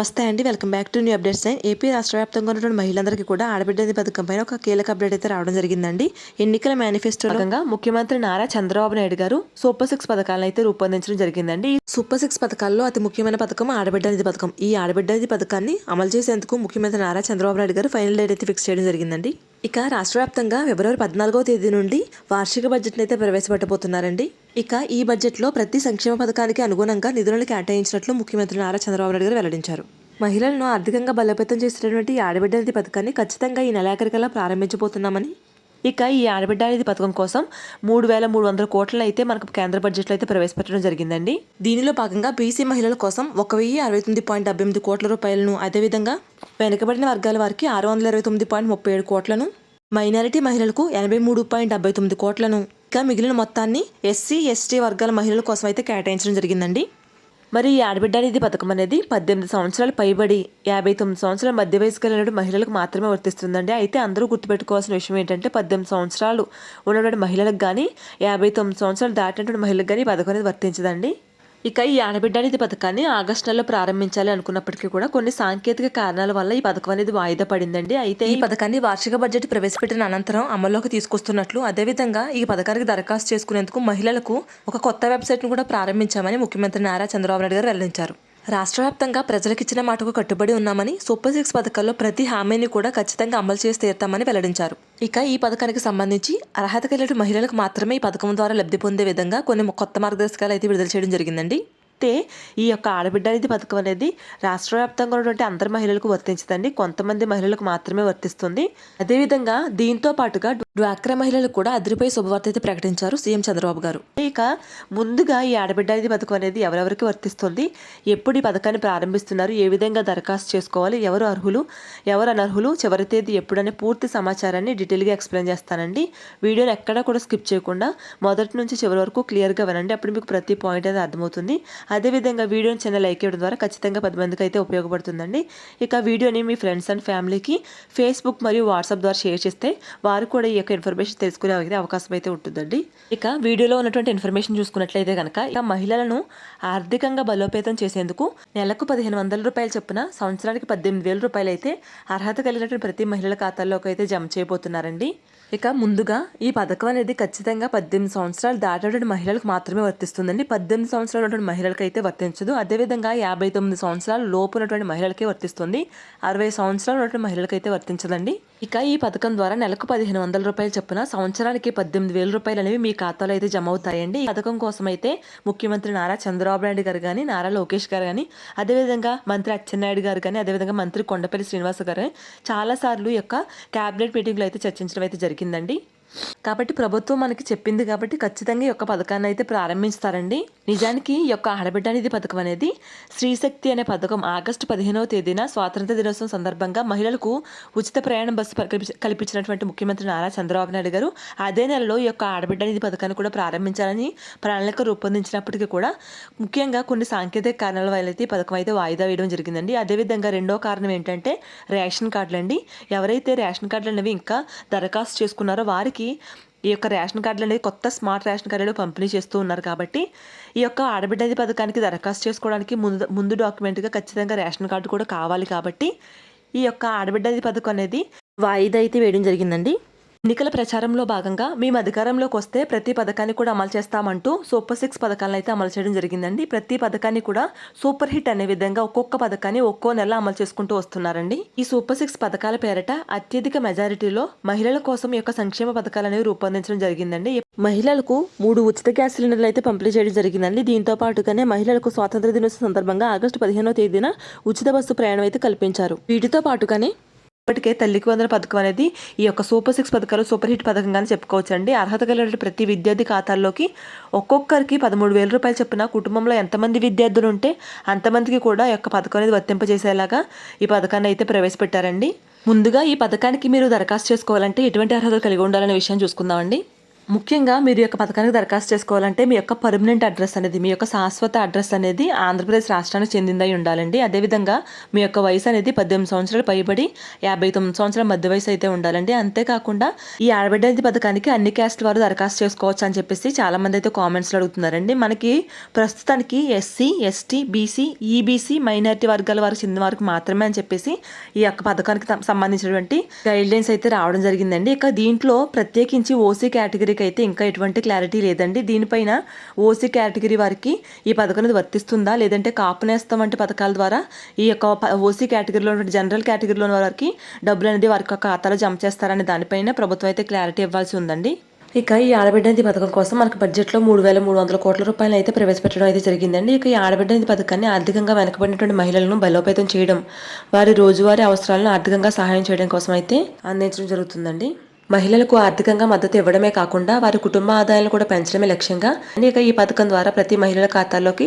నమస్తే అండి. Welcome back to new updates and AP రాష్ట్ర వ్యాప్తంగా ఉన్నటువంటి మహిళలందరికీ కూడా ఆడబిడ్డది పథకం పైన ఒక కీలక అప్డేట్ అయితే రావడం జరిగిందండి. ఎన్నికల మేనిఫెస్టోలో భాగంగా ముఖ్యమంత్రి నారా చంద్రబాబు నాయుడు గారు సూపర్ సిక్స్ పథకాలను అయితే రూపొందించడం జరిగిందండి. ఈ సూపర్ సిక్స్ పథకాల్లో అతి ముఖ్యమైన పథకం ఆడబిడ్డ నిధి పథకం. ఈ ఆడబిడ్డ నిధి పథకాన్ని అమలు చేసేందుకు ముఖ్యమంత్రి నారా చంద్రబాబు నాయుడు గారు ఫైనల్ డేట్ అయితే ఫిక్స్ చేయడం జరిగిందండి. ఇక రాష్ట్ర వ్యాప్తంగా ఫిబ్రవరి పద్నాలుగో తేదీ నుండి వార్షిక బడ్జెట్ని అయితే ప్రవేశపెట్టబోతున్నారండి. ఇక ఈ బడ్జెట్లో ప్రతి సంక్షేమ పథకానికి అనుగుణంగా నిధులను కేటాయించినట్లు ముఖ్యమంత్రి నారా చంద్రబాబు నాయుడు గారు వెల్లడించారు. మహిళలను ఆర్థికంగా బలోపేతం చేసినటువంటి ఈ ఆడబిడ్డ నిధి పథకాన్ని ఖచ్చితంగా ఈ నెలాఖరికల్లా ప్రారంభించబోతున్నామని ఇక ఈ ఆడబిడ్డ నిధి పథకం కోసం మూడు వేల మూడు వందల కోట్లను అయితే మనకు కేంద్ర బడ్జెట్లో అయితే ప్రవేశపెట్టడం జరిగిందండి. దీనిలో భాగంగా బీసీ మహిళల కోసం ఒక వెయ్యి అరవై తొమ్మిది పాయింట్ డెబ్బై ఎనిమిది కోట్ల రూపాయలను అదేవిధంగా వెనుకబడిన వర్గాల వారికి ఆరు వందల ఇరవై తొమ్మిది పాయింట్ ముప్పై ఏడు కోట్లను మైనారిటీ మహిళలకు ఎనభై మూడు పాయింట్ డెబ్బై తొమ్మిది కోట్లను ఇంకా మిగిలిన మొత్తాన్ని ఎస్సీ ఎస్టీ వర్గాల మహిళల కోసం అయితే కేటాయించడం జరిగిందండి. మరి ఈ ఆడబిడ్డ నిధి పథకం అనేది పద్దెనిమిది సంవత్సరాలు పైబడి యాభై తొమ్మిది సంవత్సరాల మధ్య వయసు కలిగిన మహిళలకు మాత్రమే వర్తిస్తుందండి. అయితే అందరూ గుర్తుపెట్టుకోవాల్సిన విషయం ఏంటంటే పద్దెనిమిది సంవత్సరాలు ఉన్నటువంటి మహిళలకు కానీ యాభై తొమ్మిది సంవత్సరాలు దాటినటువంటి మహిళలకు కానీ ఈ పథకం అనేది వర్తించదండి. ఇక ఈ ఆడబిడ్డ నిధి పథకాన్ని ఆగస్టు నెలలో ప్రారంభించాలి అనుకున్నప్పటికీ కూడా కొన్ని సాంకేతిక కారణాల వల్ల ఈ పథకం అనేది వాయిదా పడిందండి. అయితే ఈ పథకాన్ని వార్షిక బడ్జెట్ ప్రవేశపెట్టిన అనంతరం అమల్లోకి తీసుకొస్తున్నట్లు అదేవిధంగా ఈ పథకానికి దరఖాస్తు చేసుకునేందుకు మహిళలకు ఒక కొత్త వెబ్సైట్ను కూడా ప్రారంభించామని ముఖ్యమంత్రి నారా చంద్రబాబు నాయుడు గారు వెల్లడించారు. రాష్ట్ర వ్యాప్తంగా ప్రజలకు ఇచ్చిన మాటకు కట్టుబడి ఉన్నామని సూపర్ సిక్స్ పథకాల్లో ప్రతి హామీని కూడా ఖచ్చితంగా అమలు చేసి తీరుతామని వెల్లడించారు. ఇక ఈ పథకానికి సంబంధించి అర్హత కలిగిన మహిళలకు మాత్రమే ఈ పథకం ద్వారా లబ్ధి పొందే విధంగా కొన్ని కొత్త మార్గదర్శకాలు అయితే విడుదల చేయడం జరిగిందండి. అయితే ఈ యొక్క ఆడబిడ్డ అనేది పథకం అనేది రాష్ట్ర వ్యాప్తంగా ఉన్నటువంటి అందరి మహిళలకు వర్తించదండి. కొంతమంది మహిళలకు మాత్రమే వర్తిస్తుంది. అదేవిధంగా దీంతో పాటుగా డ్వాక్రా మహిళలు కూడా అదిరిపై శుభవార్త అయితే ప్రకటించారు సీఎం చంద్రబాబు గారు. ఇక ముందుగా ఈ ఆడబిడ్డ ఇది పథకం అనేది ఎవరెవరికి వర్తిస్తుంది? ఎప్పుడు ఈ పథకాన్ని ప్రారంభిస్తున్నారు? ఏ విధంగా దరఖాస్తు చేసుకోవాలి? ఎవరు అర్హులు? ఎవరు అనర్హులు? చివరి తేదీ ఎప్పుడనే పూర్తి సమాచారాన్ని డీటెయిల్గా ఎక్స్ప్లెయిన్ చేస్తానండి. వీడియోని ఎక్కడా కూడా స్కిప్ చేయకుండా మొదటి నుంచి చివరి వరకు క్లియర్గా వినండి. అప్పుడు మీకు ప్రతి పాయింట్ అనేది అర్థమవుతుంది. అదేవిధంగా వీడియోని చిన్న లైక్ ఇవ్వడం ద్వారా ఖచ్చితంగా పది మందికి అయితే ఉపయోగపడుతుందండి. ఇక వీడియోని మీ ఫ్రెండ్స్ అండ్ ఫ్యామిలీకి ఫేస్బుక్ మరియు వాట్సాప్ ద్వారా షేర్ చేస్తే వారు కూడా ఈ యొక్క ఇన్ఫర్మేషన్ తెలుసుకునే అవకాశం అయితే ఉంటుందండి. ఇక వీడియోలో ఉన్నటువంటి ఇన్ఫర్మేషన్ చూసుకున్నట్లయితే కనుక ఇక మహిళలను ఆర్థికంగా బలోపేతం చేసేందుకు నెలకు పదిహేను వందల రూపాయలు చొప్పున సంవత్సరానికి పద్దెనిమిది వేల రూపాయలు అయితే అర్హత కలిగినటువంటి ప్రతి మహిళల ఖాతాల్లోకి అయితే జమ చేయబోతున్నారండి. ఇక ముందుగా ఈ పథకం అనేది ఖచ్చితంగా పద్దెనిమిది సంవత్సరాలు దాటేటువంటి మహిళలకు మాత్రమే వర్తిస్తుందండి. పద్దెనిమిది సంవత్సరాలు ఉన్నటువంటి మహిళలకు అయితే వర్తించదు. అదేవిధంగా యాభై తొమ్మిది సంవత్సరాలు లోపు ఉన్నటువంటి మహిళలకే వర్తిస్తుంది. అరవై సంవత్సరాలు ఉన్నటువంటి మహిళలకైతే వర్తించదండి. ఇక ఈ పథకం ద్వారా నెలకు పదిహేను వందల రూపాయలు చొప్పున సంవత్సరానికి పద్దెనిమిది వేల రూపాయలు అనేవి మీ ఖాతాలో అయితే జమ అవుతాయండి. ఈ పథకం కోసం అయితే ముఖ్యమంత్రి నారా చంద్రబాబు నాయుడు గారు కానీ నారా లోకేష్ గారు కానీ అదేవిధంగా మంత్రి అచ్చెన్నాయుడు గారు కానీ అదేవిధంగా మంత్రి కొండపల్లి శ్రీనివాస గారు చాలాసార్లు ఈ యొక్క క్యాబినెట్ మీటింగ్లో అయితే చర్చించడం అయితే జరిగిందండి. కాబట్టి ప్రభుత్వం మనకి చెప్పింది కాబట్టి ఖచ్చితంగా ఈ యొక్క పథకాన్ని అయితే ప్రారంభిస్తారండి. నిజానికి ఈ యొక్క ఆడబిడ్డ నిధి పథకం అనేది స్త్రీశక్తి అనే పథకం ఆగస్టు పదిహేనవ తేదీన స్వాతంత్ర దినోత్సవం సందర్భంగా మహిళలకు ఉచిత ప్రయాణం బస్సు కల్పించినటువంటి ముఖ్యమంత్రి నారా చంద్రబాబు నాయుడు గారు అదే నెలలో ఈ యొక్క ఆడబిడ్డ నిధి పథకాన్ని కూడా ప్రారంభించాలని ప్రణాళిక రూపొందించినప్పటికీ కూడా ముఖ్యంగా కొన్ని సాంకేతిక కారణాల వల్ల అయితే ఈ పథకం అయితే వాయిదా వేయడం జరిగిందండి. అదేవిధంగా రెండో కారణం ఏంటంటే రేషన్ కార్డులండి. ఎవరైతే రేషన్ కార్డులు అనేవి ఇంకా దరఖాస్తు చేసుకున్నారో వారికి ఈ యొక్క రేషన్ కార్డులు అనేది కొత్త స్మార్ట్ రేషన్ కార్డులు పంపిణీ చేస్తూ ఉన్నారు కాబట్టి ఈ యొక్క ఆడబిడ్డది పథకానికి దరఖాస్తు చేసుకోవడానికి ముందు ముందు డాక్యుమెంట్గా ఖచ్చితంగా రేషన్ కార్డు కూడా కావాలి కాబట్టి ఈ యొక్క ఆడబిడ్డ పథకం అనేది వాయిదా అయితే వేయడం జరిగిందండి. ఎన్నికల ప్రచారంలో భాగంగా మేము అధికారంలోకి వస్తే ప్రతి పథకాన్ని కూడా అమలు చేస్తామంటూ సూపర్ సిక్స్ పథకాలను అయితే అమలు చేయడం జరిగిందండి. ప్రతి పథకాన్ని కూడా సూపర్ హిట్ అనే విధంగా ఒక్కొక్క పథకాన్ని ఒక్కో నెల అమలు చేసుకుంటూ వస్తున్నారండి. ఈ సూపర్ సిక్స్ పథకాల పేరట అత్యధిక మెజారిటీలో మహిళల కోసం యొక్క సంక్షేమ పథకాలు అనేవి రూపొందించడం జరిగిందండి. మహిళలకు మూడు ఉచిత గ్యాస్ సిలిండర్లు అయితే పంపిణీ చేయడం జరిగిందండి. దీంతో పాటుగానే మహిళలకు స్వాతంత్ర దినోత్సవ సందర్భంగా ఆగస్టు పదిహేనో తేదీన ఉచిత బస్సు ప్రయాణం అయితే కల్పించారు. వీటితో పాటుగానే ఇప్పటికే తల్లికి వందల పథకం అనేది ఈ యొక్క సూపర్ సిక్స్ పథకాలు సూపర్ హిట్ పథకంగానే చెప్పుకోవచ్చు అండి అర్హత కలిగిన ప్రతి విద్యార్థి ఖాతాల్లోకి ఒక్కొక్కరికి పదమూడు వేల రూపాయలు చెప్పిన కుటుంబంలో ఎంతమంది విద్యార్థులు ఉంటే అంతమందికి కూడా ఈ యొక్క పథకం అనేది వర్తింపజేసేలాగా ఈ పథకాన్ని అయితే ప్రవేశపెట్టారండి. ముందుగా ఈ పథకానికి మీరు దరఖాస్తు చేసుకోవాలంటే ఎటువంటి అర్హతలు కలిగి ఉండాలనే విషయం చూసుకుందామండి. ముఖ్యంగా మీరు యొక్క పథకానికి దరఖాస్తు చేసుకోవాలంటే మీ యొక్క పర్మనెంట్ అడ్రస్ అనేది మీ యొక్క శాశ్వత అడ్రస్ అనేది ఆంధ్రప్రదేశ్ రాష్ట్రానికి చెందిందై ఉండాలండి. అదేవిధంగా మీ యొక్క వయసు అనేది పద్దెనిమిది సంవత్సరాలు పైబడి యాభై తొమ్మిది సంవత్సరాల మధ్య వయసు అయితే ఉండాలండి. అంతేకాకుండా ఈ ఆడబిడ్డ పథకానికి అన్ని క్యాస్ట్ వారు దరఖాస్తు చేసుకోవచ్చు అని చెప్పేసి చాలా మంది అయితే కామెంట్స్లో అడుగుతున్నారండి. మనకి ప్రస్తుతానికి SC ST BC EBC minority వర్గాల వారికి చెందిన వారికి మాత్రమే అని చెప్పేసి ఈ యొక్క పథకానికి సంబంధించినటువంటి గైడ్లైన్స్ అయితే రావడం జరిగిందండి. ఇక దీంట్లో ప్రత్యేకించి ఓసీ కేటగిరీ అయితే ఇంకా ఎటువంటి క్లారిటీ లేదండి. దీనిపైన ఓసీ కేటగిరీ వారికి ఈ పథకం అనేది వర్తిస్తుందా? లేదంటే కాపు నేస్తం వంటి పథకాల ద్వారా ఈ యొక్క ఓసీ కేటగిరీలో జనరల్ కేటగిరీలో వారికి డబ్బులు అనేది వారి యొక్క ఖాతాలో జమ చేస్తారనే దానిపైన ప్రభుత్వం అయితే క్లారిటీ ఇవ్వాల్సి ఉందండి. ఇక ఈ ఆడబిడ్డ నిధి పథకం కోసం మనకు బడ్జెట్లో మూడు వేల మూడు వందల కోట్ల రూపాయలు అయితే ప్రవేశపెట్టడం అయితే జరిగిందండి. ఇక ఈ ఆడబిడ్డ నిధి పథకాన్ని ఆర్థికంగా వెనకబడినటువంటి మహిళలను బలోపేతం చేయడం వారి రోజువారీ అవసరాలను ఆర్థికంగా సహాయం చేయడం కోసం అయితే అందించడం జరుగుతుందండి. మహిళలకు ఆర్థికంగా మద్దతు ఇవ్వడమే కాకుండా వారి కుటుంబ ఆదాయాలను కూడా పెంచడమే లక్ష్యంగా ఇక ఈ పథకం ద్వారా ప్రతి మహిళల ఖాతాల్లోకి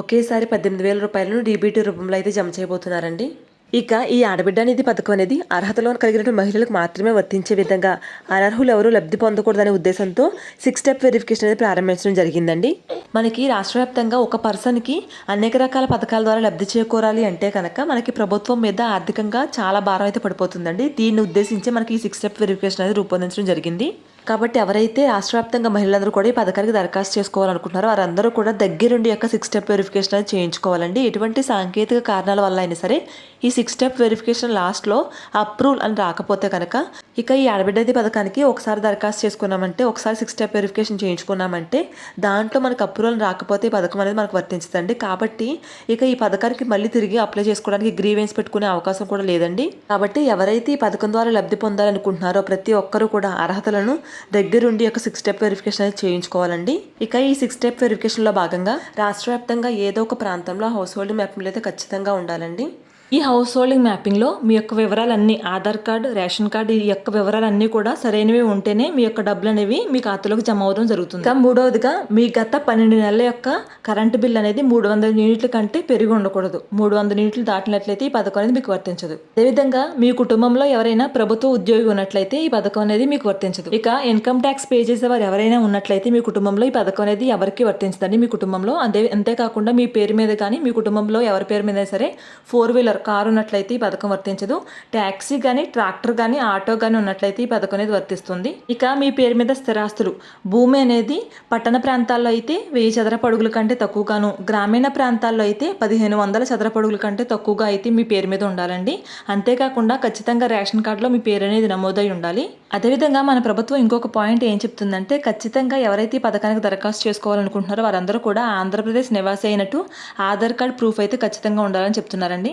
ఒకేసారి పద్దెనిమిది వేల రూపాయలను డీబీటీ రూపంలో అయితే జమ చేయబోతున్నారండి. ఇక ఈ ఆడబిడ్డ అనేది పథకం అనేది అర్హతలో కలిగిన మహిళలకు మాత్రమే వర్తించే విధంగా అనర్హులు ఎవరు లబ్ధి పొందకూడదనే ఉద్దేశంతో సిక్స్ స్టెప్ వెరిఫికేషన్ అనేది ప్రారంభించడం జరిగిందండి. మనకి రాష్ట్ర వ్యాప్తంగా ఒక పర్సన్కి అనేక రకాల పథకాల ద్వారా లబ్ధి చేకూరాలి అంటే కనుక మనకి ప్రభుత్వం మీద ఆర్థికంగా చాలా భారం అయితే పడిపోతుందండి. దీన్ని ఉద్దేశించి మనకి ఈ సిక్స్ స్టెప్ వెరిఫికేషన్ అనేది రూపొందించడం జరిగింది. కాబట్టి ఎవరైతే రాష్ట్ర వ్యాప్తంగా మహిళలందరూ కూడా ఈ పథకానికి దరఖాస్తు చేసుకోవాలనుకుంటున్నారో వారందరూ కూడా దగ్గరుండి యొక్క సిక్స్ స్టెప్ వెరిఫికేషన్ అనేది చేయించుకోవాలండి. ఎటువంటి సాంకేతిక కారణాల వల్ల అయినా సరే ఈ సిక్స్ స్టెప్ వెరిఫికేషన్ లాస్ట్లో అప్రూవల్ అని రాకపోతే కనుక ఇక ఈ ఆడబిడ్డది పథకానికి ఒకసారి దరఖాస్తు చేసుకున్నామంటే ఒకసారి సిక్స్ స్టెప్ వెరిఫికేషన్ చేయించుకున్నామంటే దాంట్లో మనకు అప్రూవల్ రాకపోతే ఈ పథకం అనేది మనకు వర్తించదండి. కాబట్టి ఇక ఈ పథకానికి మళ్ళీ తిరిగి అప్లై చేసుకోవడానికి గ్రీవెన్స్ పెట్టుకునే అవకాశం కూడా లేదండి. కాబట్టి ఎవరైతే ఈ పథకం ద్వారా లబ్ధి పొందాలనుకుంటున్నారో ప్రతి ఒక్కరూ కూడా అర్హతలను దగ్గరుండి ఒక సిక్స్ స్టెప్ వెరిఫికేషన్ అనేది చేయించుకోవాలండి. ఇక ఈ సిక్స్ స్టెప్ వెరిఫికేషన్లో భాగంగా రాష్ట్ర వ్యాప్తంగా ఏదో ఒక ప్రాంతంలో హౌస్ హోల్డ్ మ్యాపింగ్లు అయితే ఖచ్చితంగా ఉండాలండి. ఈ హౌస్ హోల్డింగ్ మ్యాపింగ్లో మీ యొక్క వివరాలన్నీ ఆధార్ కార్డు రేషన్ కార్డు ఈ యొక్క వివరాలన్నీ కూడా సరైనవి ఉంటేనే మీ యొక్క డబ్బులు అనేవి మీ ఖాతాలోకి జమ అవడం జరుగుతుంది. ఇంకా మూడవదిగా మీ గత పన్నెండు నెలల యొక్క కరెంటు బిల్ అనేది మూడు వందల యూనిట్ల కంటే పెరిగి ఉండకూడదు. మూడు వందల యూనిట్లు దాటినట్లయితే ఈ పథకం అనేది మీకు వర్తించదు. అదేవిధంగా మీ కుటుంబంలో ఎవరైనా ప్రభుత్వ ఉద్యోగి ఉన్నట్లయితే ఈ పథకం అనేది మీకు వర్తించదు. ఇక ఇన్కమ్ ట్యాక్స్ పే చేసే వారు ఎవరైనా ఉన్నట్లయితే మీ కుటుంబంలో ఈ పథకం అనేది ఎవరికి వర్తించదండి మీ కుటుంబంలో. అదే అంతేకాకుండా మీ పేరు మీద కానీ మీ కుటుంబంలో ఎవరి పేరు మీద సరే ఫోర్ వీలర్ కారు ఉన్నట్లయితే ఈ పథకం వర్తించదు. ట్యాక్సీ కానీ ట్రాక్టర్ కానీ ఆటో కానీ ఉన్నట్లయితే ఈ పథకం అనేది వర్తిస్తుంది. ఇక మీ పేరు మీద స్థిరాస్తులు. భూమి అనేది పట్టణ ప్రాంతాల్లో అయితే వెయ్యి చదరపడుగుల కంటే తక్కువగాను. గ్రామీణ ప్రాంతాల్లో అయితే పదిహేను వందల చదరపడుగుల కంటే తక్కువగా అయితే మీ పేరు మీద ఉండాలండి. అంతేకాకుండా ఖచ్చితంగా రేషన్ కార్డులో మీ పేరు అనేది నమోదై ఉండాలి. అదేవిధంగా మన ప్రభుత్వం ఇంకొక పాయింట్ ఏం చెప్తుందంటే ఖచ్చితంగా ఎవరైతే ఈ పథకానికి దరఖాస్తు చేసుకోవాలనుకుంటున్నారో వారందరూ కూడా ఆంధ్రప్రదేశ్ నివాసి అయినట్టు ఆధార్ కార్డ్ ప్రూఫ్ అయితే ఖచ్చితంగా ఉండాలని చెప్తున్నారండి.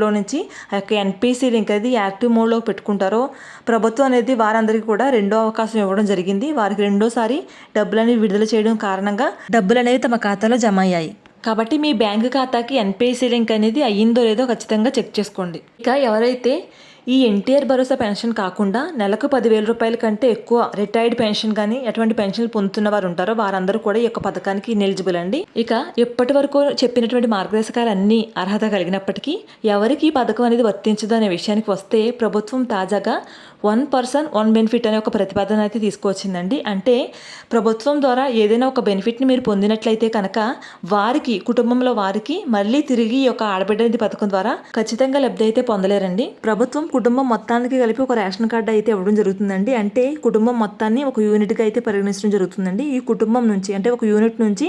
మోడ్లో నుంచి ఆ యొక్క ఎన్పిసి లింక్ అనేది యాక్టివ్ మోడ్లో పెట్టుకుంటారో ప్రభుత్వం అనేది వారందరికీ కూడా రెండో అవకాశం ఇవ్వడం జరిగింది. వారికి రెండోసారి డబ్బులు అనేవి విడుదల చేయడం కారణంగా డబ్బులు అనేవి తమ ఖాతాలో జమ అయ్యాయి కాబట్టి మీ బ్యాంకు ఖాతాకి ఎన్పిసి లింక్ అనేది అయ్యిందో లేదో ఖచ్చితంగా చెక్ చేసుకోండి. ఇక ఎవరైతే ఈ ఎన్టీఆర్ భరోసా పెన్షన్ కాకుండా నెలకు పదివేల రూపాయల కంటే ఎక్కువ రిటైర్డ్ పెన్షన్ కానీ ఎటువంటి పెన్షన్లు పొందుతున్న వారు ఉంటారో వారందరూ కూడా ఈ యొక్క పథకానికి ఎలిజిబుల్ అండి. ఇక ఇప్పటి వరకు చెప్పినటువంటి మార్గదర్శకాలు అన్ని అర్హత కలిగినప్పటికీ ఎవరికి ఈ పథకం అనేది వర్తించదు అనే విషయానికి వస్తే ప్రభుత్వం తాజాగా వన్ పర్సన్ వన్ బెనిఫిట్ అనే ఒక ప్రతిపాదన అయితే తీసుకువచ్చిందండి. అంటే ప్రభుత్వం ద్వారా ఏదైనా ఒక బెనిఫిట్ని మీరు పొందినట్లయితే కనుక వారికి కుటుంబంలో వారికి మళ్ళీ తిరిగి ఈ యొక్క ఆడబిడ్డ పథకం ద్వారా ఖచ్చితంగా లబ్ధి అయితే పొందలేరండి. ప్రభుత్వం కుటుంబం మొత్తానికి కలిపి ఒక రేషన్ కార్డు అయితే ఇవ్వడం జరుగుతుందండి. అంటే కుటుంబం మొత్తాన్ని ఒక యూనిట్గా అయితే పరిగణించడం జరుగుతుందండి. ఈ కుటుంబం నుంచి అంటే ఒక యూనిట్ నుంచి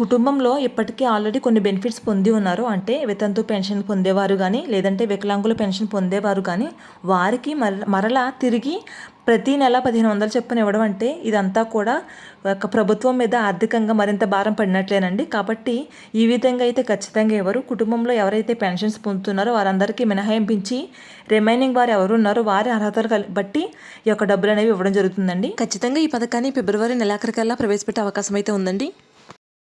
కుటుంబంలో ఇప్పటికీ ఆల్రెడీ కొన్ని బెనిఫిట్స్ పొంది ఉన్నారు. అంటే వితంతు పెన్షన్ పొందేవారు కానీ లేదంటే వికలాంగుల పెన్షన్ పొందేవారు కానీ వారికి మర మరలా తిరిగి ప్రతి నెల పదిహేను వందలు చొప్పున ఇవ్వడం అంటే ఇదంతా కూడా ఒక ప్రభుత్వం మీద ఆర్థికంగా మరింత భారం పడినట్లేనండి. కాబట్టి ఈ విధంగా అయితే ఖచ్చితంగా ఎవరు కుటుంబంలో ఎవరైతే పెన్షన్స్ పొందుతున్నారో వారందరికీ మినహాయింపించి రిమైనింగ్ వారు ఎవరు ఉన్నారో వారి అర్హతలు బట్టి ఈ యొక్క డబ్బులు అనేవి ఇవ్వడం జరుగుతుందండి. ఖచ్చితంగా ఈ పథకాన్ని ఫిబ్రవరి నెలాఖరికల్లా ప్రవేశపెట్టే అవకాశం అయితే ఉందండి.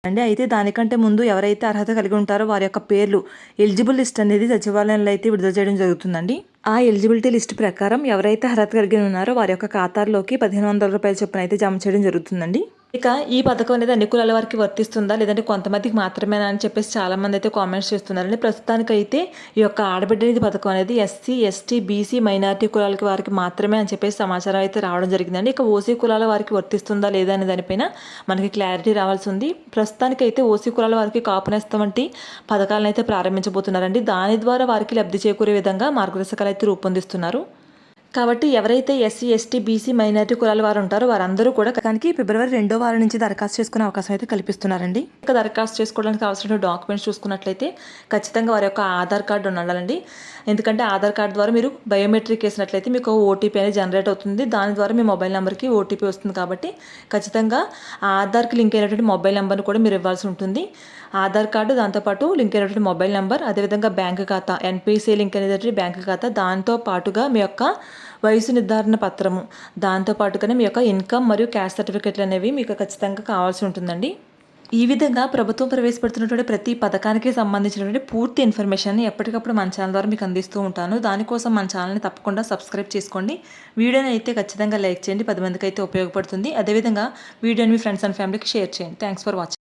అండి. అయితే దానికంటే ముందు ఎవరైతే అర్హత కలిగి ఉంటారో వారి యొక్క పేర్లు ఎలిజిబుల్ లిస్ట్ అనేది సచివాలయంలో అయితే విడుదల చేయడం జరుగుతుందండి. ఆ ఎలిజిబిలిటీ లిస్ట్ ప్రకారం ఎవరైతే అర్హత కలిగి ఉన్నారో వారి యొక్క ఖాతాల్లోకి పదిహేను వందల రూపాయల చొప్పున అయితే జమ చేయడం జరుగుతుందండి. ఇక ఈ పథకం అనేది అన్ని కులాల వారికి వర్తిస్తుందా? లేదంటే కొంతమందికి మాత్రమేనా అని చెప్పేసి చాలామంది అయితే కామెంట్స్ చేస్తున్నారండి. ప్రస్తుతానికైతే ఈ యొక్క ఆడబిడ్డ నిధి పథకం అనేది ఎస్సీ ఎస్టీ బీసీ మైనారిటీ కులాలకి వారికి మాత్రమే అని చెప్పేసి సమాచారం అయితే రావడం జరిగిందండి. ఇక ఓసీ కులాల వారికి వర్తిస్తుందా లేదా అనే దానిపైన మనకి క్లారిటీ రావాల్సి ఉంది. ప్రస్తుతానికైతే ఓసీ కులాల వారికి కాపునేస్తం వంటి పథకాలను అయితే ప్రారంభించబోతున్నారండి. దాని ద్వారా వారికి లబ్ధి చేకూరే విధంగా మార్గదర్శకాలు అయితే రూపొందిస్తున్నారు. కాబట్టి ఎవరైతే ఎస్సీ ఎస్టీ బీసీ మైనారిటీ కులాల వారు ఉంటారో వారందరూ కూడా దానికి ఫిబ్రవరి రెండో వారం నుంచి దరఖాస్తు చేసుకునే అవకాశం అయితే కల్పిస్తున్నారండి. ఇక దరఖాస్తు చేసుకోవడానికి కావాల్సిన డాక్యుమెంట్స్ చూసుకున్నట్లయితే ఖచ్చితంగా వారి యొక్క ఆధార్ కార్డు ఉండాలండి. ఎందుకంటే ఆధార్ కార్డు ద్వారా మీరు బయోమెట్రిక్ వేసినట్లయితే మీకు ఓటీపీ అనేది జనరేట్ అవుతుంది. దాని ద్వారా మీ మొబైల్ నెంబర్కి ఓటీపీ వస్తుంది కాబట్టి ఖచ్చితంగా ఆధార్కి లింక్ అయినటువంటి మొబైల్ నెంబర్ని కూడా మీరు ఇవ్వాల్సి ఉంటుంది. ఆధార్ కార్డు దాంతోపాటు లింక్ అయినటువంటి మొబైల్ నెంబర్ అదేవిధంగా బ్యాంక్ ఖాతా ఎన్పిసి లింక్ అనేటువంటి బ్యాంక్ ఖాతా దాంతో పాటుగా మీ యొక్క వయసు నిర్ధారణ పత్రము దాంతో పాటుగానే మీ యొక్క ఇన్కమ్ మరియు క్యాష్ సర్టిఫికెట్లు అనేవి మీకు ఖచ్చితంగా కావాల్సి ఉంటుందండి. ఈ విధంగా ప్రభుత్వం ప్రవేశపెడుతున్నటువంటి ప్రతి పథకానికి సంబంధించినటువంటి పూర్తి ఇన్ఫర్మేషన్ ఎప్పటికప్పుడు మన ఛానల్ ద్వారా మీకు అందిస్తూ ఉంటాను. దానికోసం మన ఛానల్ని తప్పకుండా సబ్స్క్రైబ్ చేసుకోండి. వీడియోని అయితే ఖచ్చితంగా లైక్ చేయండి. పది మందికి అయితే ఉపయోగపడుతుంది. అదేవిధంగా వీడియోని మీ ఫ్రెండ్స్ అండ్ ఫ్యామిలీకి షేర్ చేయండి. Thanks for watching.